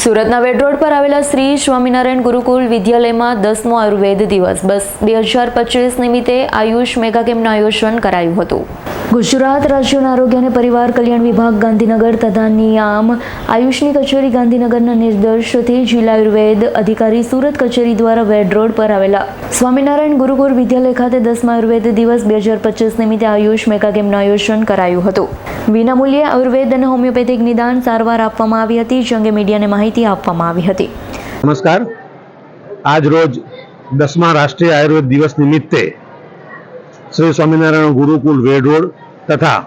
સુરતના વેડ રોડ પર આવેલા શ્રી સ્વામિનારાયણ ગુરુકુલ વિદ્યાલયમાં દસમો આયુર્વેદ દિવસ. બસ બે હજાર પચીસ નિમિત્તે આયુષ મેગા કેમ્પનું આયોજન કરાયું હતું. ગુજરાત રાજ્યના આરોગ્ય અને પરિવાર કલ્યાણ વિભાગ ગાંધીનગર તથા નિયામ આયુષની કચેરી ગાંધીનગરના નિર્દેશથી જિલ્લા આયુર્વેદ અધિકારી સુરત કચેરી દ્વારા વેડ રોડ પર આવેલા સ્વામિનારાયણ ગુરુકુળ વિદ્યાલય ખાતે દસમા આયુર્વેદ દિવસ બે હજાર પચીસ નિમિત્તે આયુષ મેગા કેમ્પનું આયોજન કરાયું હતું. વિનામૂલ્યે આયુર્વેદ અને હોમિયોપેથિક નિદાન સારવાર આપવામાં આવી હતી, જે અંગે મીડિયાને માહિતી આપવામાં આવી હતી. નમસ્કાર. આજ રોજ દસમા રાષ્ટ્રીય આયુર્વેદ દિવસ નિમિત્તે શ્રી સ્વામિનારાયણ ગુરુકુલ વેડ રોડ તથા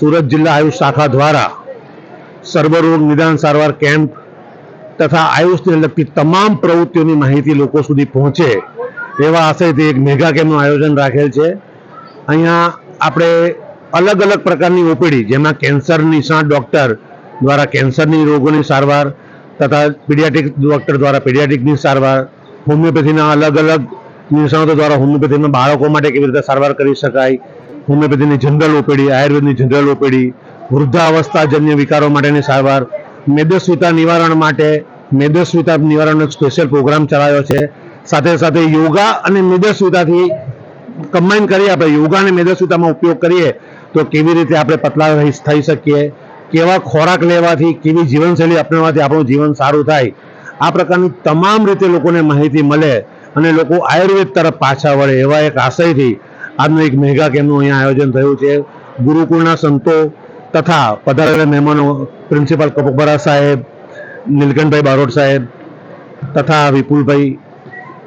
સુરત જિલ્લા આયુષ શાખા દ્વારા સર્વરોગ નિદાન સારવાર કેમ્પ તથા આયુષને લગતી તમામ પ્રવૃત્તિઓની માહિતી લોકો સુધી પહોંચે એવા આશયથી એક મેગા કેમ્પનું આયોજન રાખેલ છે. અહીંયા આપણે અલગ અલગ પ્રકારની ઓપીડી, જેમાં કેન્સર નિષ્ણાત ડૉક્ટર દ્વારા કેન્સરની રોગોની સારવાર તથા પીડિયાટિક ડૉક્ટર દ્વારા પીડિયાટિકની સારવાર, હોમિયોપેથીના અલગ અલગ નિષ્ણાતો દ્વારા હોમિયોપેથીમાં બાળકો માટે કેવી રીતે સારવાર કરી શકાય, હોમિયોપેથીની જનરલ ઓપીડી, આયુર્વેદની જનરલ ઓપીડી, વૃદ્ધાવસ્થાજન્ય વિકારો માટેની સારવાર, મેદસ્વીતા નિવારણ માટે, મેદસ્વીતા નિવારણનો સ્પેશિયલ પ્રોગ્રામ ચલાવ્યો છે. સાથે સાથે યોગા અને મેદસ્વીતાથી કમ્બાઈન કરી આપણે યોગા અને મેદસ્વીતામાં ઉપયોગ કરીએ તો કેવી રીતે આપણે પતલા થઈ શકીએ? કેવા ખોરાક લેવાથી, કેવી જીવનશૈલી અપનાવવાથી આપણું જીવન સારું થાય? આ પ્રકારની તમામ રીતે લોકોને માહિતી મળે અને લોકો આયુર્વેદ તરફ પાછા વળે એવા એક આશયથી આજનું એક મેગા કેમ્પનું અહીંયા આયોજન થયું છે. ગુરુકુળના સંતો તથા પધારેલા મહેમાનો, પ્રિન્સિપાલ કપકબરા સાહેબ, નીલકંઠભાઈ બારોટ સાહેબ તથા વિપુલભાઈ,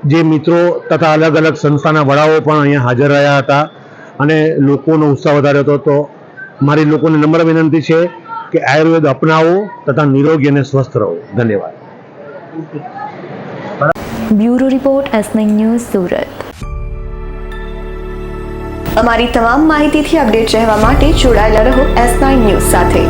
જે મિત્રો તથા અલગ અલગ સંસ્થાના વડાઓ પણ અહીંયા હાજર રહ્યા હતા. અને લોકોનો ઉત્સાહ વધાર્યો હતો, તો મારી લોકોને નમ્ર વિનંતી છે કે આયુર્વેદ અપનાવો તથા નિરોગી અને સ્વસ્થ રહો. ધન્યવાદ. બ્યુરો રિપોર્ટ એસનિંગ ન્યૂઝ સુરત. અમારી તમામ માહિતીથી અપડેટ રહેવા માટે જોડાયેલા રહો એસ નાઇન ન્યૂઝ સાથે.